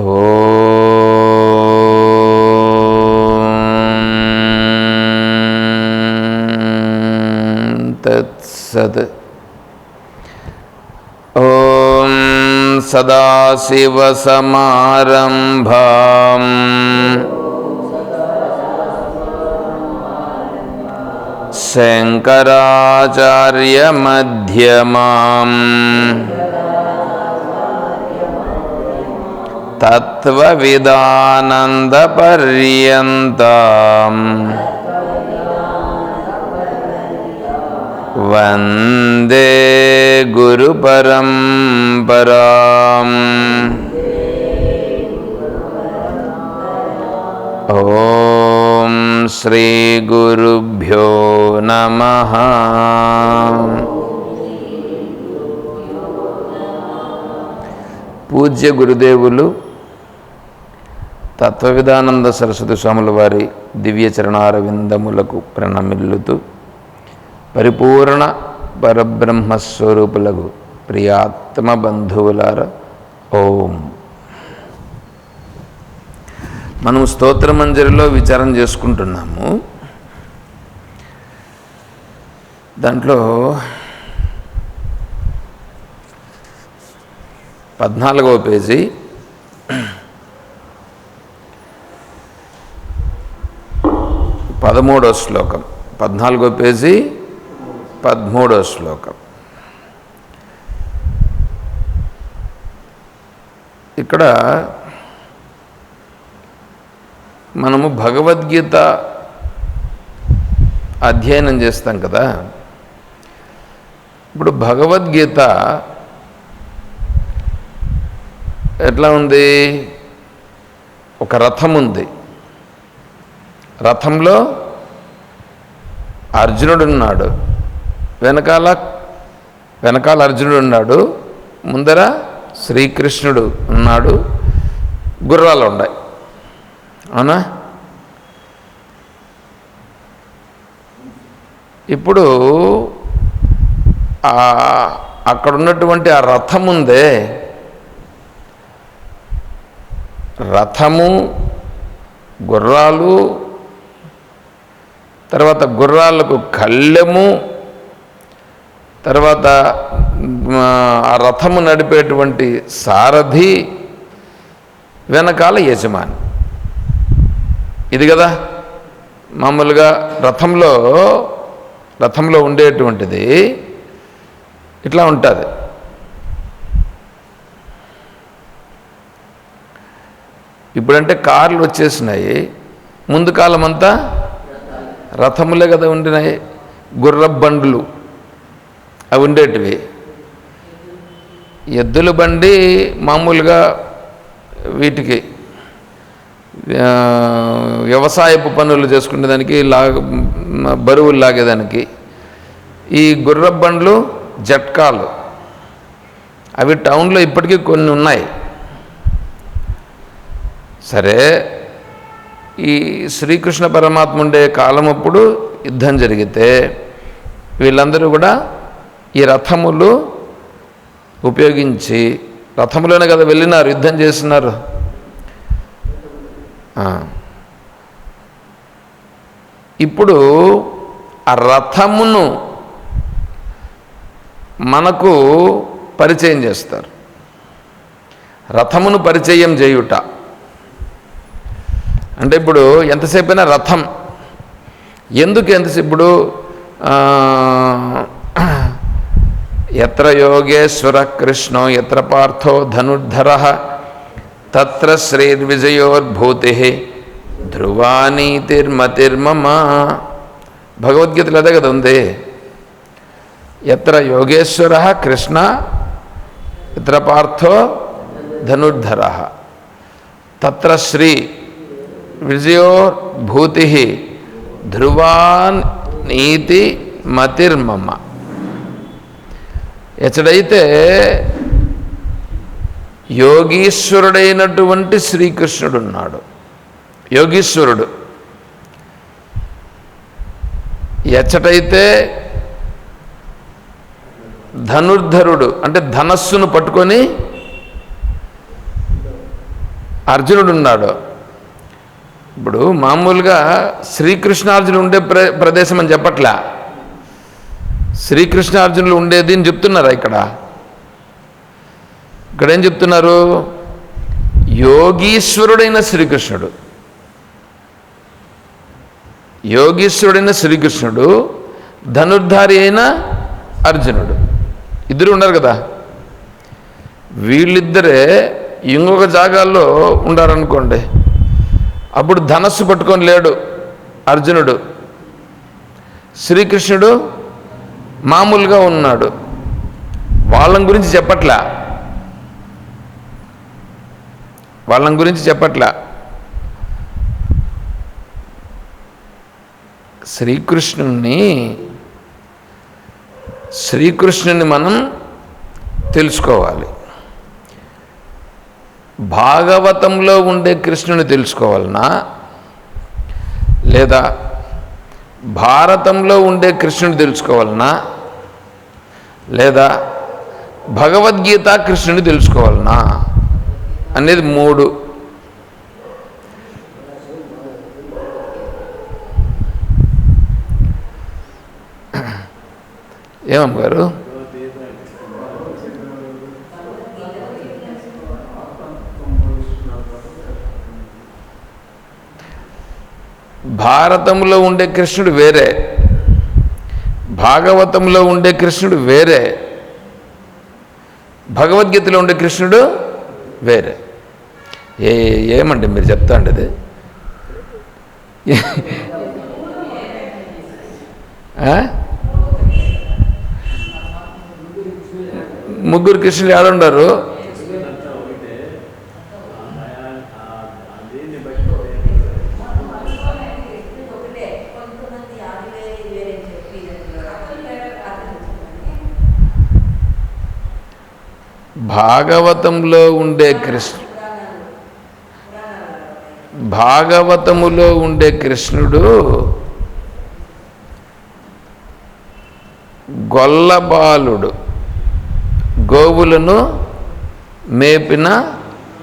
ो तत्सत् ॐ सदाशिवसमारम्भाम् शङ्कराचार्यमध्यमाम् तत्त्वविदानन्दपर्यन्ताम् वन्दे गुरुपरम्पराम् ॐ श्रीगुरुभ्यो नमः పూజ్య గురుదేవులు తత్వవిధానంద సరస్వతి స్వాముల వారి దివ్య చరణారవిందములకు ప్రణమిల్లుతూ పరిపూర్ణ పరబ్రహ్మస్వరూపులకు ప్రియాత్మ బంధువులార ఓం. మనం స్తోత్రమంజరిలో విచారం చేసుకుంటున్నాము. దాంట్లో పద్నాలుగవ పేజీ పదమూడో శ్లోకం. పద్నాలుగో పేజీ పదమూడో శ్లోకం. ఇక్కడ మనము భగవద్గీత అధ్యయనం చేస్తాం కదా. ఇప్పుడు భగవద్గీత ఎట్లా ఉంది? ఒక రథం ఉంది. రథంలో అర్జునుడు ఉన్నాడు వెనకాల వెనకాల అర్జునుడు ఉన్నాడు ముందర శ్రీకృష్ణుడు ఉన్నాడు. గుర్రాలు ఉన్నాయి. అవునా? ఇప్పుడు అక్కడ ఉన్నటువంటి ఆ రథం ఉందే. రథము గుర్రాలు తర్వాత గుర్రాలకు కళ్ళెము తర్వాత ఆ రథము నడిపేటువంటి సారథి వెనకాల యజమాని. ఇది కదా? మామూలుగా రథంలో రథంలో ఉండేటువంటిది. ఇట్లా ఉంటుంది. ఇప్పుడంటే కార్లు వచ్చేసినాయి. ముందు కాలం అంతా రథములే కదా ఉండినాయి గుర్ర బండ్లు. అవి ఉండేటివి. ఎద్దుల బండి మామూలుగా వీటికి వ్యవసాయపు పనులు చేసుకునేదానికి లా బరువులు లాగేదానికి. ఈ గుర్ర బండ్లు జట్కాలు. అవి టౌన్లో ఇప్పటికీ కొన్ని ఉన్నాయి. సరే ఈ శ్రీకృష్ణ పరమాత్మ ఉండే కాలం అప్పుడు యుద్ధం జరిగితే వీళ్ళందరూ కూడా ఈ రథములు ఉపయోగించి రథములోనే కదా వెళ్ళినారు యుద్ధం చేస్తున్నారు. ఇప్పుడు ఆ రథమును మనకు పరిచయం చేస్తారు. రథమును పరిచయం చేయుట. అంటే ఇప్పుడు ఎంతసేపు అయినా రథం. ఎందుకు ఎంతసేపు ఇప్పుడు ఎత్ర యోగేశ్వర కృష్ణో ఎత్ర పార్థో ధనుర్ధర తత్ర శ్రీర్విజయోర్భూతి ధ్రువానీతిర్మతిర్మమ భగవద్గీతలో అదే కదా ఉంది. ఎత్ర యోగేశ్వర కృష్ణ ఎత్ర పార్థో ధనుర్ధర తత్ర శ్రీ విజయోర్భూతి ధ్రువాన్ నీతి మతిర్మమ. ఎచ్చడైతే యోగీశ్వరుడైనటువంటి శ్రీకృష్ణుడు ఉన్నాడు యోగీశ్వరుడు. ఎచ్చటైతే ధనుర్ధరుడు అంటే ధనస్సును పట్టుకొని అర్జునుడున్నాడు. ఇప్పుడు మామూలుగా శ్రీకృష్ణార్జును ఉండే ప్ర ప్రదేశం అని చెప్పట్లా. శ్రీకృష్ణార్జునులు ఉండేది అని చెప్తున్నారా ఇక్కడ? ఇక్కడ ఏం చెప్తున్నారు? యోగీశ్వరుడైన శ్రీకృష్ణుడు. యోగీశ్వరుడైన శ్రీకృష్ణుడు ధనుర్ధారి అయిన అర్జునుడు. ఇద్దరు ఉన్నారు కదా? వీళ్ళిద్దరే ఇంకొక జాగాల్లో ఉండారనుకోండి. అప్పుడు ధనస్సు పట్టుకొని లేడు అర్జునుడు. శ్రీకృష్ణుడు మామూలుగా ఉన్నాడు. వాళ్ళం గురించి చెప్పట్లా? వాళ్ళం గురించి చెప్పట్లా? శ్రీకృష్ణుణ్ణి శ్రీకృష్ణుని మనం తెలుసుకోవాలి. భాగవతంలో ఉండే కృష్ణుని తెలుసుకోవాలన్నా లేదా భారతంలో ఉండే కృష్ణుని తెలుసుకోవాలన్నా లేదా భగవద్గీత కృష్ణుని తెలుసుకోవాలనా? అనేది మూడు. ఏమమ్మ గారు భారతంలో ఉండే కృష్ణుడు వేరే భాగవతంలో ఉండే కృష్ణుడు వేరే భగవద్గీతలో ఉండే కృష్ణుడు వేరే. ఏ ఏమండి మీరు చెప్తా అండి ముగ్గురు కృష్ణులు ఆడుండారు భాగవతంలో ఉండే కృష్ణ భాగవతములో ఉండే కృష్ణుడు గొల్లబాలుడు. గోవులను మేపిన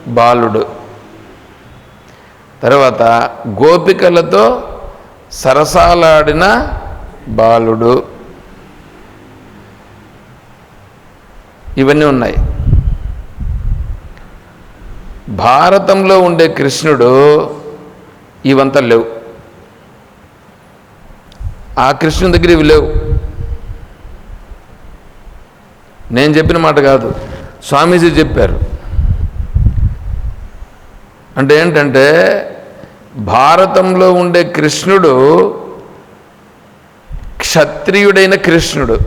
బాలుడు. తర్వాత గోపికలతో సరసాలాడిన బాలుడు. ఇవన్నీ ఉన్నాయి. భారతంలో ఉండే కృష్ణుడు ఇవంతా లేవు. ఆ కృష్ణుని దగ్గర ఇవి లేవు. నేను చెప్పిన మాట కాదు. స్వామీజీ చెప్పారు. అంటే ఏంటంటే భారతంలో ఉండే కృష్ణుడు క్షత్రియుడైన కృష్ణుడు.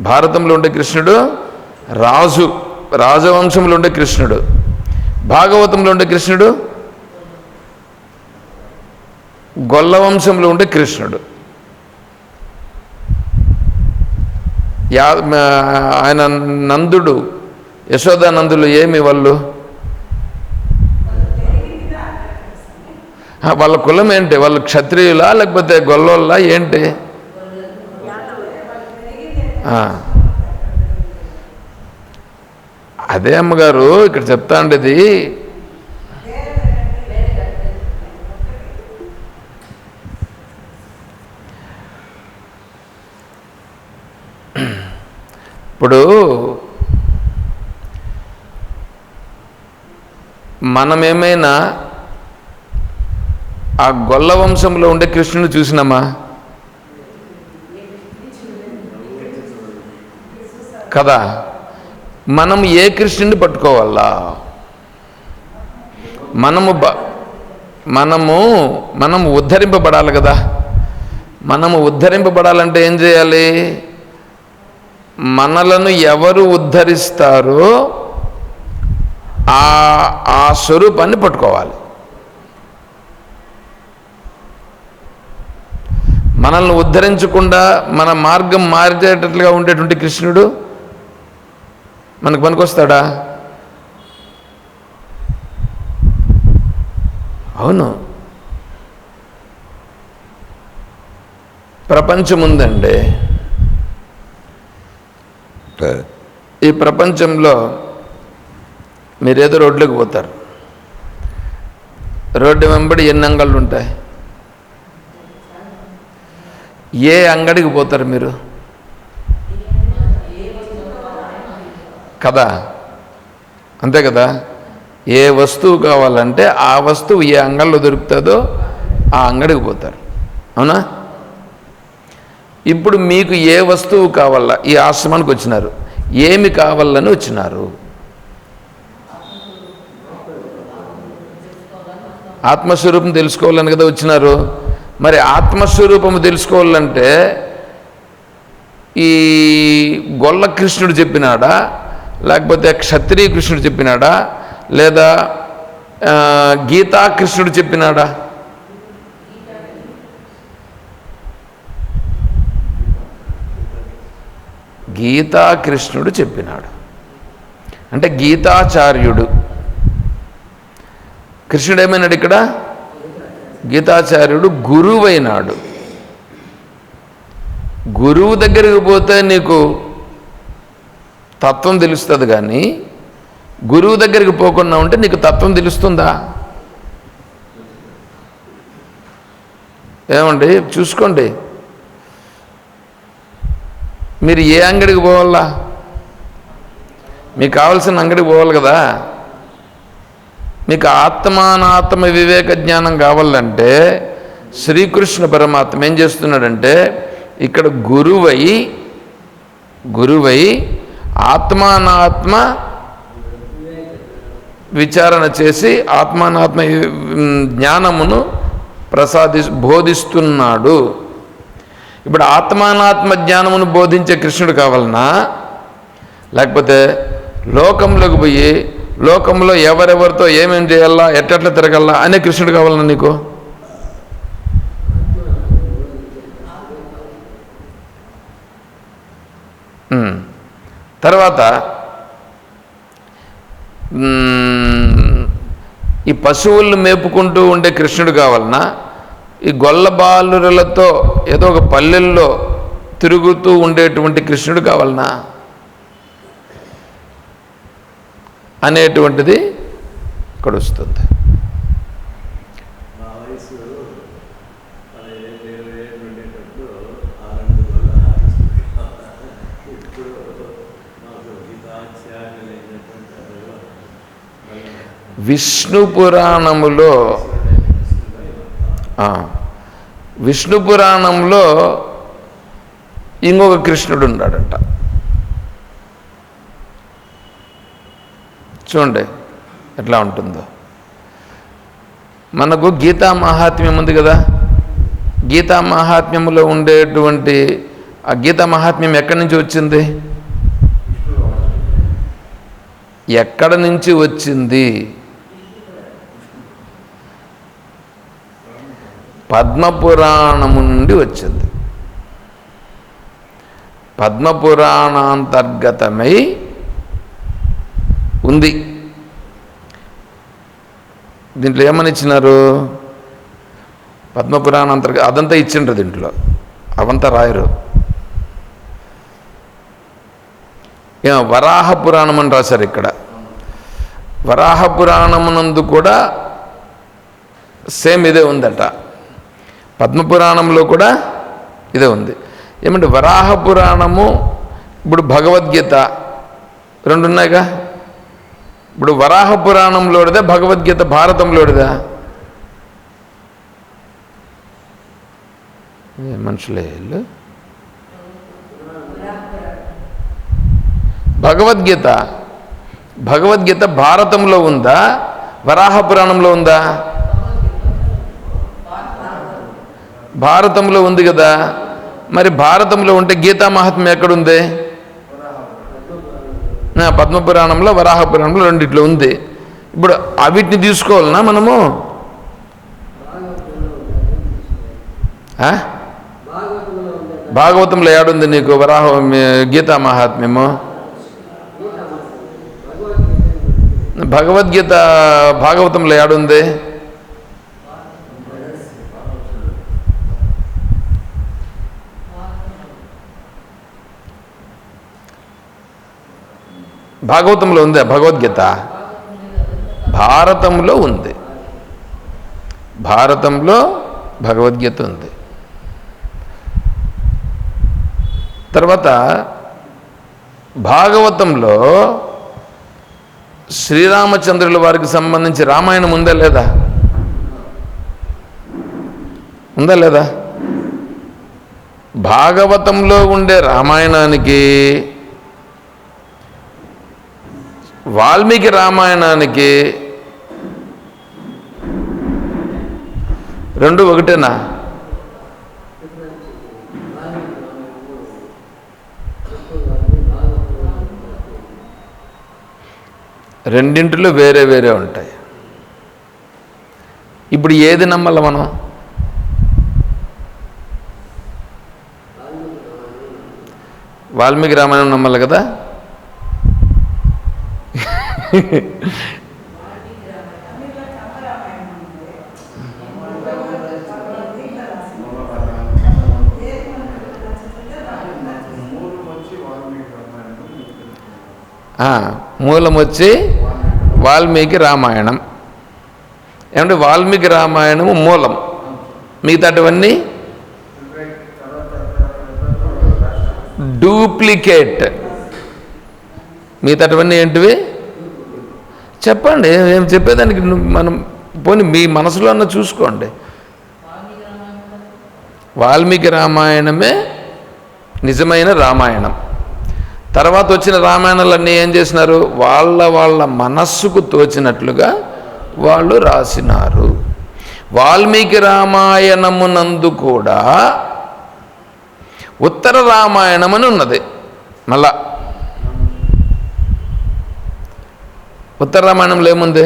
భారతంలో ఉండే కృష్ణుడు రాజు. రాజవంశంలో ఉండే కృష్ణుడు. భాగవతంలో ఉండే కృష్ణుడు. గొల్లవంశంలో ఉండే కృష్ణుడు. యా ఆయన నందుడు యశోదానందులు ఏమి వాళ్ళు? వాళ్ళ కులం ఏంటి? వాళ్ళు క్షత్రియులా లేకపోతే గొల్లోళ్ళ ఏంటి? అదే అమ్మగారు ఇక్కడ చెప్తా ఉండేది. ఇప్పుడు మనమేమైనా ఆ గొల్ల వంశంలో ఉండే కృష్ణుని చూసినామా? కదా? మనం ఏ కృష్ణుని పట్టుకోవాలా? మనము బ మనము మనము ఉద్ధరింపబడాలి కదా. మనము ఉద్ధరింపబడాలంటే ఏం చేయాలి? మనలను ఎవరు ఉద్ధరిస్తారో ఆ ఆ స్వరూపాన్ని పట్టుకోవాలి. మనల్ని ఉద్ధరించకుండా మన మార్గం మారేటట్లుగా ఉండేటువంటి కృష్ణుడు మనకు పనికొస్తాడా? అవును. ప్రపంచం ఉందండి ఈ ప్రపంచంలో మీరేదో రోడ్లోకి పోతారు. రోడ్డు వెంబడి ఎన్ని అంగళ్ళు ఉంటాయి? ఏ అంగడికి పోతారు మీరు? కదా అంతే కదా? ఏ వస్తువు కావాలంటే ఆ వస్తువు ఏ అంగంలో దొరుకుతుందో ఆ అంగడికి పోతారు. అవునా? ఇప్పుడు మీకు ఏ వస్తువు కావాలా? ఈ ఆశ్రమానికి వచ్చినారు. ఏమి కావాలని వచ్చినారు? ఆత్మస్వరూపం తెలుసుకోవాలని కదా వచ్చినారు. మరి ఆత్మస్వరూపము తెలుసుకోవాలంటే ఈ గొల్ల కృష్ణుడు చెప్పినాడా? లేకపోతే క్షత్రియ కృష్ణుడు చెప్పినాడా? లేదా గీతా కృష్ణుడు చెప్పినాడా? గీతా కృష్ణుడు చెప్పినాడు. అంటే గీతాచార్యుడు. కృష్ణుడు ఏమైనాడు ఇక్కడ? గీతాచార్యుడు గురువైనాడు. గురువు దగ్గరికి పోతే నీకు తత్వం తెలుస్తుంది కానీ గురువు దగ్గరికి పోకుండా ఉంటే నీకు తత్వం తెలుస్తుందా? ఏమండి? చూసుకోండి. మీరు ఏ అంగడికి పోవాలా? మీకు కావాల్సిన అంగడికి పోవాలి కదా? మీకు ఆత్మానాత్మ వివేక జ్ఞానం కావాలంటే శ్రీకృష్ణ పరమాత్మ ఏం చేస్తున్నాడంటే ఇక్కడ గురువై గురువై ఆత్మానాత్మ విచారణ చేసి ఆత్మానాత్మ జ్ఞానమును ప్రసాది బోధిస్తున్నాడు. ఇప్పుడు ఆత్మానాత్మ జ్ఞానమును బోధించే కృష్ణుడు కావాలన్నా లేకపోతే లోకంలోకి పోయి లోకంలో ఎవరెవరితో ఏమేం చేయాలా ఎట్టట్లా తిరగల్లా అనే కృష్ణుడు కావాలన్నా నీకు? ఉమ్. తర్వాత ఈ పశువులను మేపుకుంటూ ఉండే కృష్ణుడు కావాలన్నా ఈ గొల్ల బాలురలతో ఏదో ఒక పల్లెల్లో తిరుగుతూ ఉండేటువంటి కృష్ణుడు కావాలనా? అనేటువంటిది ఇక్కడ వస్తుంది. విష్ణు పురాణములో విష్ణు పురాణంలో ఇంకొక కృష్ణుడు ఉన్నాడంట. చూడండి ఎట్లా ఉంటుందో. మనకు గీతా మహాత్మ్యం ఉంది కదా. గీతా మహాత్మ్యములో ఉండేటువంటి ఆ గీతా మహాత్మ్యం ఎక్కడి నుంచి వచ్చింది? ఎక్కడ నుంచి వచ్చింది? పద్మపురాణము నుండి వచ్చింది. పద్మపురాణాంతర్గతమై ఉంది. దీంట్లో ఏమని ఇచ్చినారు? పద్మపురాణ అంతర్గత అదంతా ఇచ్చిండ్రు దీంట్లో. అవంతా రాయరు. ఏ, వరాహ పురాణం అని రాశారు ఇక్కడ. వరాహ పురాణమునందు కూడా సేమ్ ఇదే ఉందట. పద్మపురాణంలో కూడా ఇదే ఉంది. ఏమంటే వరాహ పురాణము ఇప్పుడు భగవద్గీత రెండు ఉన్నాయిగా? ఇప్పుడు వరాహ పురాణంలోడిదా భగవద్గీత భారతంలోడిదా. మనుషులే వీళ్ళు? భగవద్గీత. భగవద్గీత భారతంలో ఉందా? వరాహ పురాణంలో ఉందా? భారతంలో ఉంది కదా. మరి భారతంలో ఉంటే గీతా మహాత్మ్యం ఎక్కడుంది? పద్మపురాణంలో వరాహ పురాణంలో రెండిట్లో ఉంది. ఇప్పుడు అవిటిని తీసుకోవాలనా మనము? భాగవతంలో ఏడుంది నీకు? వరాహ గీతా మహాత్మ్యము. భగవద్గీత భాగవతంలో ఏడుంది? భాగవతంలో ఉందా భగవద్గీత? భారతంలో ఉంది. భారతంలో భగవద్గీత ఉంది. తర్వాత భాగవతంలో శ్రీరామచంద్రుల వారికి సంబంధించి రామాయణం ఉందా లేదా? ఉందా లేదా? భాగవతంలో ఉండే రామాయణానికి వాల్మీకి రామాయణానికి రెండు ఒకటేనా? రెండింటిలో వేరే వేరే ఉంటాయి. ఇప్పుడు ఏది నమ్మాలి మనం? వాల్మీకి రామాయణం నమ్మాలి కదా? మూలం వచ్చి వాల్మీకి రామాయణం. ఏమంటే వాల్మీకి రామాయణము మూలం. మిగతాటివన్నీ డూప్లికేట్. మిగతాటివన్నీ ఏంటివి? చెప్పండి ఏం చెప్పేదానికి మనం పోనీ మీ మనసులో అన్న చూసుకోండి. వాల్మీకి రామాయణమే నిజమైన రామాయణం. తర్వాత వచ్చిన రామాయణాలన్నీ ఏం చేసినారు? వాళ్ళ వాళ్ళ మనస్సుకు తోచినట్లుగా వాళ్ళు రాసినారు. వాల్మీకి రామాయణమునందు కూడా ఉత్తర రామాయణం అని ఉన్నది. మళ్ళా ఉత్తర రామాయణంలో ఏముంది?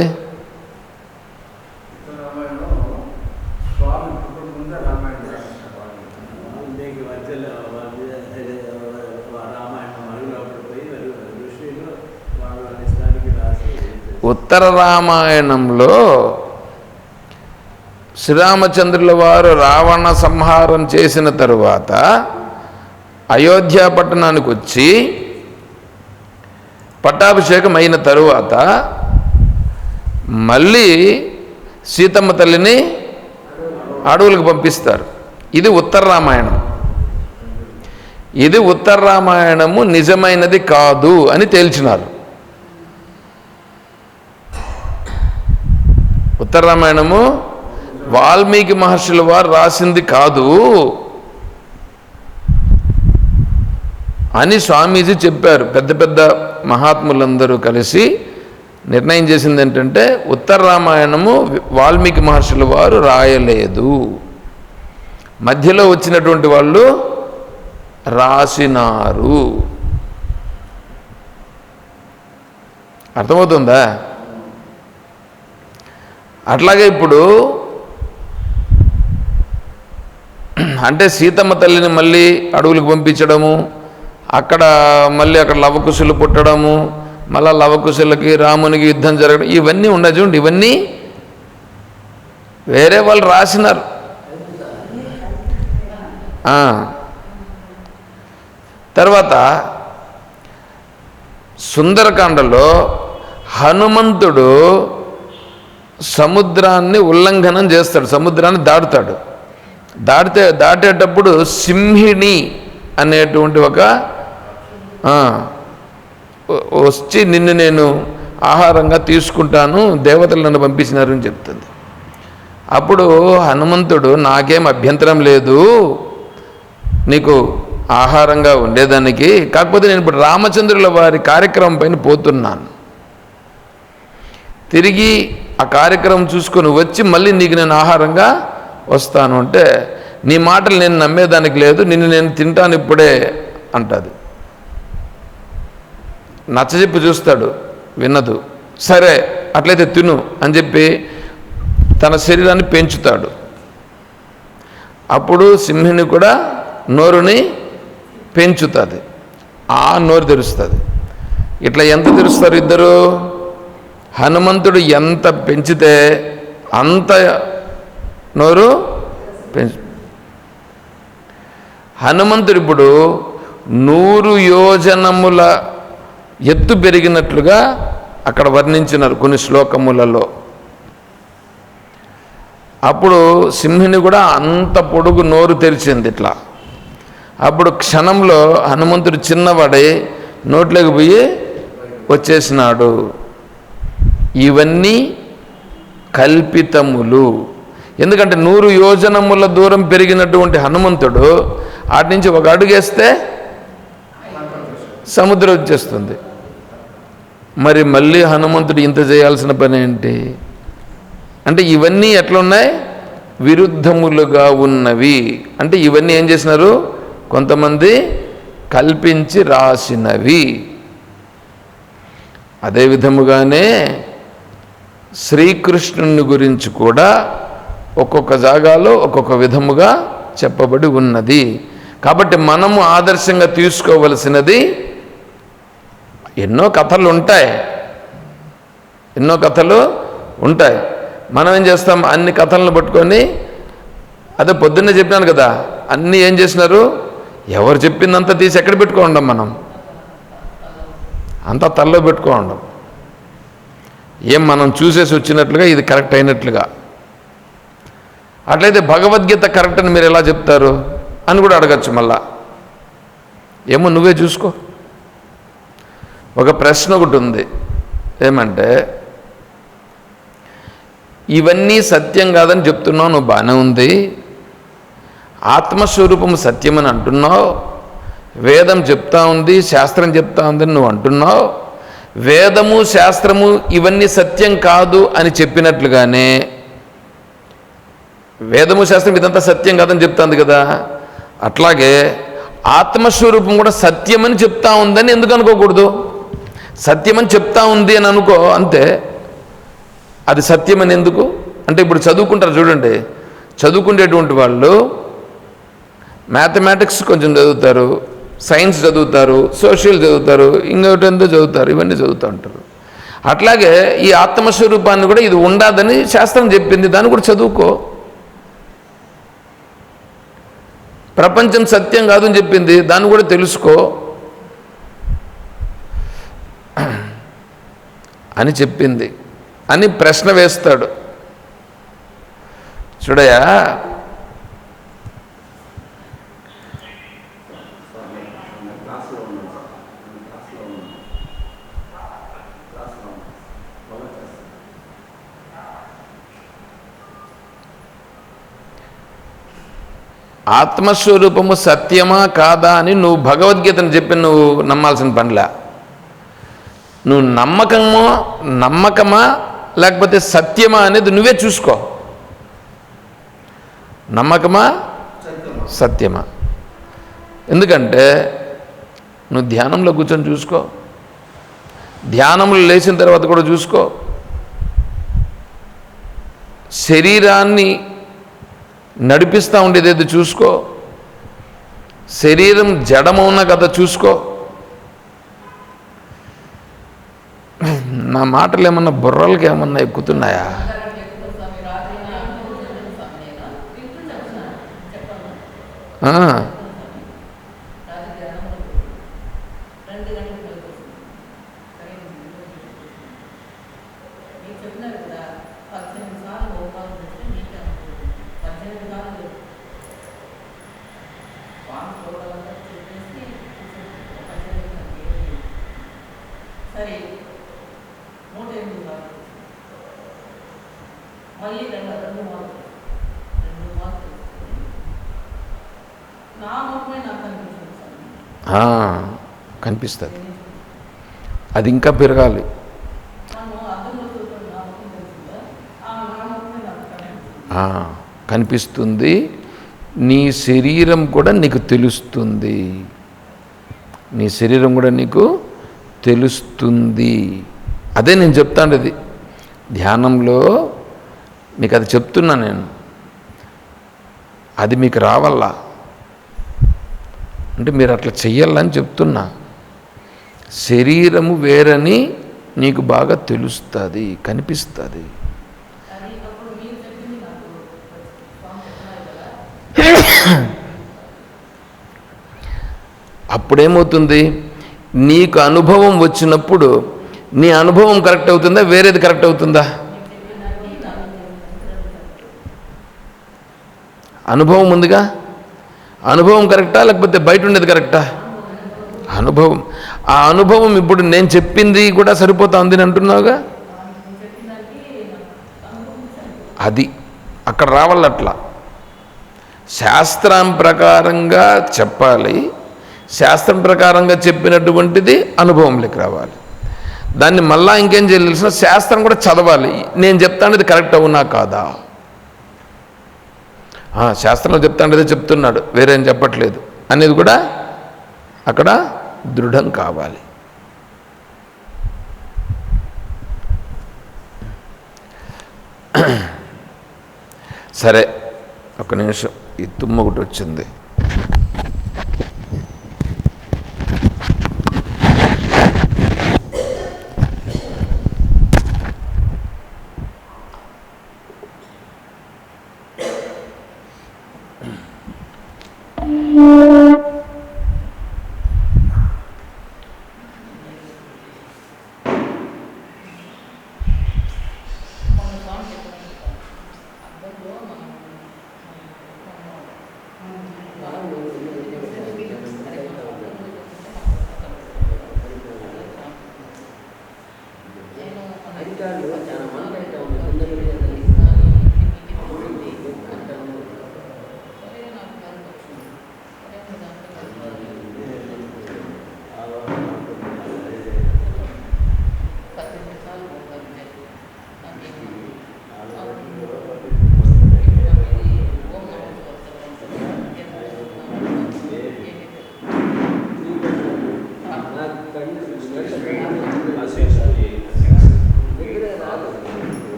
ఉత్తర రామాయణంలో శ్రీరామచంద్రుల వారు రావణ సంహారం చేసిన తరువాత అయోధ్య పట్టణానికి వచ్చి పట్టాభిషేకం అయిన తరువాత మళ్ళీ సీతమ్మ తల్లిని అడవులకు పంపిస్తారు. ఇది ఉత్తర రామాయణం. ఇది ఉత్తర రామాయణము నిజమైనది కాదు అని తేల్చినారు. ఉత్తర రామాయణము వాల్మీకి మహర్షుల వారు రాసింది కాదు అని స్వామీజీ చెప్పారు. పెద్ద పెద్ద మహాత్ములందరూ కలిసి నిర్ణయం చేసింది ఏంటంటే ఉత్తర రామాయణము వాల్మీకి మహర్షుల వారు రాయలేదు. మధ్యలో వచ్చినటువంటి వాళ్ళు రాసినారు. అర్థమవుతుందా? అట్లాగే ఇప్పుడు అంటే సీతమ్మ తల్లిని మళ్ళీ అడవులకు పంపించడము అక్కడ మళ్ళీ అక్కడ లవకుశులు పుట్టడము మళ్ళీ లవకుశులకి రామునికి యుద్ధం జరగడం ఇవన్నీ ఉన్నాయి చూడండి ఇవన్నీ వేరే వాళ్ళు రాసినారు. తర్వాత సుందరకాండలో హనుమంతుడు సముద్రాన్ని ఉల్లంఘనం చేస్తాడు సముద్రాన్ని దాటుతాడు. దాటితే దాటేటప్పుడు సింహిణి అనేటువంటి ఒక వచ్చి నిన్ను నేను ఆహారంగా తీసుకుంటాను దేవతలు నన్ను పంపించినారు అని చెప్తుంది. అప్పుడు హనుమంతుడు నాకేం అభ్యంతరం లేదు. నీకు ఆహారంగా ఉండేదానికి. కాకపోతే నేను ఇప్పుడు రామచంద్రుల వారి కార్యక్రమం పైన పోతున్నాను. తిరిగి ఆ కార్యక్రమం చూసుకొని వచ్చి మళ్ళీ నీకు నేను ఆహారంగా వస్తాను. అంటే నీ మాటలు నేను నమ్మేదానికి లేదు. నిన్ను నేను తింటాను ఇప్పుడే అంటది. నచ్చజెప్పి చూస్తాడు విన్నదు సరే అట్లయితే తిను అని చెప్పి తన శరీరాన్ని పెంచుతాడు. అప్పుడు సింహిని కూడా నోరుని పెంచుతుంది. ఆ నోరు తెరుస్తుంది. ఇట్లా ఎంత తెరుస్తారు ఇద్దరు? హనుమంతుడు ఎంత పెంచితే అంత నోరు పెంచు హనుమంతుడు ఇప్పుడు నూరు యోజనముల ఎత్తు పెరిగినట్లుగా అక్కడ వర్ణించినారు కొన్ని శ్లోకములలో. అప్పుడు సింహిని కూడా అంత పొడుగు నోరు తెరిచింది ఇట్లా. అప్పుడు క్షణంలో హనుమంతుడు చిన్నవాడై నోట్లోకి పోయి వచ్చేసినాడు. ఇవన్నీ కల్పితములు. ఎందుకంటే నూరు యోజనముల దూరం పెరిగినటువంటి హనుమంతుడు వాటి నుంచి ఒక అడుగేస్తే సముద్రం వచ్చేస్తుంది మరి మళ్ళీ హనుమంతుడు ఇంత చేయాల్సిన పని ఏంటి? అంటే ఇవన్నీ ఎట్లున్నాయి? విరుద్ధములుగా ఉన్నవి. అంటే ఇవన్నీ ఏం చేసినారు? కొంతమంది కల్పించి రాసినవి. అదే విధముగానే శ్రీకృష్ణుని గురించి కూడా ఒక్కొక్క జాగాలో ఒక్కొక్క విధముగా చెప్పబడి ఉన్నది. కాబట్టి మనము ఆదర్శంగా తీసుకోవలసినది ఎన్నో కథలు ఉంటాయి. ఎన్నో కథలు ఉంటాయి. మనం ఏం చేస్తాం? అన్ని కథలను పట్టుకొని అదే పొద్దున్నే చెప్పినాను కదా అన్నీ ఏం చేసినారు? ఎవరు చెప్పిందంతా తీసి ఎక్కడ పెట్టుకోండం మనం? అంతా తల్లో పెట్టుకోండం ఏం మనం చూసేసి వచ్చినట్లుగా ఇది కరెక్ట్ అయినట్లుగా. అట్లయితే భగవద్గీత కరెక్ట్ అని మీరు ఎలా చెప్తారు? అని కూడా అడగచ్చు మళ్ళా. ఏమో నువ్వే చూసుకో. ఒక ప్రశ్న ఒకటి ఉంది. ఏమంటే ఇవన్నీ సత్యం కాదని చెప్తున్నావు నువ్వు బాగానే ఉంది. ఆత్మస్వరూపము సత్యమని అంటున్నావు. వేదం చెప్తా ఉంది శాస్త్రం చెప్తా ఉందని నువ్వు అంటున్నావు. వేదము శాస్త్రము ఇవన్నీ సత్యం కాదు అని చెప్పినట్లుగానే వేదము శాస్త్రం ఇదంతా సత్యం కాదని చెప్తాంది కదా. అట్లాగే ఆత్మస్వరూపం కూడా సత్యమని చెప్తా ఉందని ఎందుకు అనుకోకూడదు? సత్యమని చెప్తా ఉంది అని అనుకో అంతే. అది సత్యమని ఎందుకు? అంటే ఇప్పుడు చదువుకుంటారు చూడండి. చదువుకునేటువంటి వాళ్ళు మ్యాథమెటిక్స్ కొంచెం చదువుతారు సైన్స్ చదువుతారు సోషల్ చదువుతారు ఇంకొకటి ఎంతో చదువుతారు ఇవన్నీ చదువుతూ ఉంటారు. అట్లాగే ఈ ఆత్మస్వరూపాన్ని కూడా ఇది ఉండదని శాస్త్రం చెప్పింది దాన్ని కూడా చదువుకో. ప్రపంచం సత్యం కాదని చెప్పింది దాన్ని కూడా తెలుసుకో. అని చెప్పింది. అని ప్రశ్న వేస్తాడు. చూడయా? ఆత్మస్వరూపము సత్యమా కాదా అని నువ్వు భగవద్గీతను చెప్పి నువ్వు నమ్మాల్సిన పనిలా? నువ్వు నమ్మకమో నమ్మకమా లేకపోతే సత్యమా అనేది నువ్వే చూసుకో. నమ్మకమా సత్యమా? ఎందుకంటే నువ్వు ధ్యానంలో కూర్చొని చూసుకో. ధ్యానంలో లేచిన తర్వాత కూడా చూసుకో. శరీరాన్ని నడిపిస్తూ ఉండేది చూసుకో. శరీరం జడమవున్న కదా చూసుకో. నా మాటలు ఏమన్నా బుర్రలకి ఏమన్నా ఎక్కుతున్నాయా ఆ, సరే నూట ఎనిమిది సార్లు మళ్ళీ రెండు రెండు మార్కులు రెండు మార్కులు నా ముఖమే నాకు అనిపించింది సార్ ఆ, కనిపిస్తుంది. అది ఇంకా పెరగాలి. ఆ కనిపిస్తుంది. నీ శరీరం కూడా నీకు తెలుస్తుంది. నీ శరీరం కూడా నీకు తెలుస్తుంది. అదే నేను చెప్తాను అది ధ్యానంలో మీకు అది చెప్తున్నా నేను. అది మీకు రావాలా? అంటే మీరు అట్లా చెయ్యాలని చెప్తున్నా. శరీరము వేరని నీకు బాగా తెలుస్తుంది కనిపిస్తుంది. అప్పుడేమవుతుంది? నీకు అనుభవం వచ్చినప్పుడు నీ అనుభవం కరెక్ట్ అవుతుందా వేరేది కరెక్ట్ అవుతుందా? అనుభవం ఉందిగా? అనుభవం కరెక్టా లేకపోతే బయట ఉండేది కరెక్టా? అనుభవం. ఆ అనుభవం ఇప్పుడు నేను చెప్పింది కూడా సరిపోతుంది అని అంటున్నావుగా? అది. అక్కడ రావాలి అట్లా శాస్త్రం ప్రకారంగా చెప్పాలి. శాస్త్రం ప్రకారంగా చెప్పినటువంటిది అనుభవంలోకి రావాలి. దాన్ని మళ్ళా ఇంకేం చేయాల్సిన శాస్త్రం కూడా చదవాలి. నేను చెప్తాను ఇది కరెక్ట్ అవునా కాదా? ఆ, శాస్త్రంలో చెప్తాండేదే చెప్తున్నాడు. వేరేం చెప్పట్లేదు. అనేది కూడా అక్కడ దృఢం కావాలి. సరే ఒక నిమిషం. ఈ తుమ్మ ఒకటి వచ్చింది. మన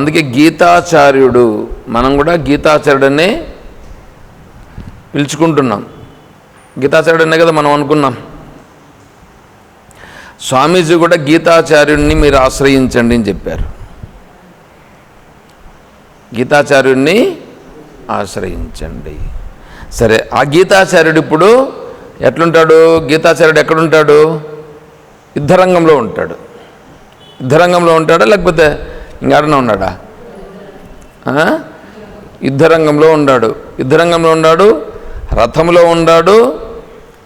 అందుకే గీతాచార్యుడు మనం కూడా గీతాచార్యుడనే పిలుచుకుంటున్నాం. గీతాచార్యుడనే కదా మనం అనుకున్నాం. స్వామీజీ కూడా గీతాచార్యుడిని మీరు ఆశ్రయించండి అని చెప్పారు. గీతాచార్యుడిని ఆశ్రయించండి. సరే ఆ గీతాచార్యుడు ఇప్పుడు ఎట్లుంటాడు? గీతాచార్యుడు ఎక్కడుంటాడు? యుద్ధరంగంలో ఉంటాడు. యుద్ధరంగంలో ఉంటాడా? లేకపోతే ఇంకెడనా ఉన్నాడా? యుద్ధరంగంలో ఉన్నాడు. యుద్ధరంగంలో ఉన్నాడు రథంలో ఉన్నాడు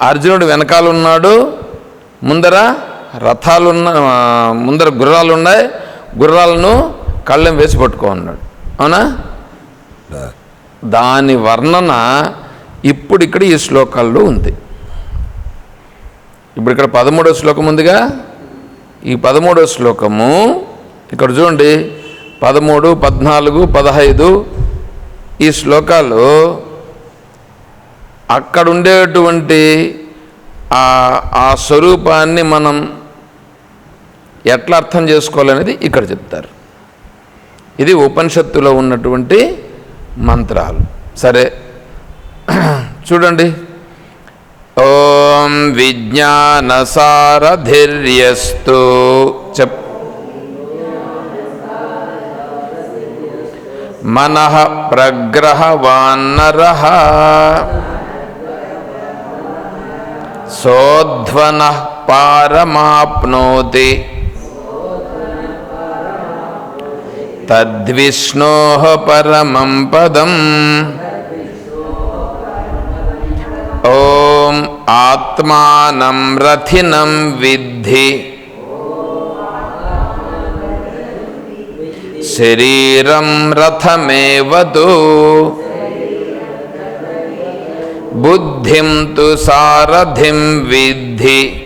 అర్జునుడు వెనకాల ఉన్నాడు ముందర రథాలు ఉన్న ఆ, ముందర గుర్రాలు ఉన్నాయి గుర్రాలను కళ్ళెం వేసి పట్టుకో ఉన్నాడు అవునా దాని వర్ణన ఇప్పుడు ఇక్కడ ఈ శ్లోకాల్లో ఉంది. ఇప్పుడు ఇక్కడ పదమూడో శ్లోకం ఉందిగా? ఈ పదమూడో శ్లోకము ఇక్కడ చూడండి పదమూడు పద్నాలుగు పదహైదు ఈ శ్లోకాలు అక్కడ ఉండేటువంటి ఆ ఆ స్వరూపాన్ని మనం ఎట్లా అర్థం చేసుకోవాలనేది ఇక్కడ చెప్తారు. ఇది ఉపనిషత్తులో ఉన్నటువంటి మంత్రాలు. సరే చూడండి. ఓం విజ్ఞానసారధిర్యస్తు చెప్ मनः प्रग्रहवान्नरः। सोध्वनः पारमाप्नोति। तद्विष्णोः परमं पदम्। ॐ आत्मानं रथिनं विद्धि। शरीरं रथमेव बुद्धि तु सारथि विद्धि।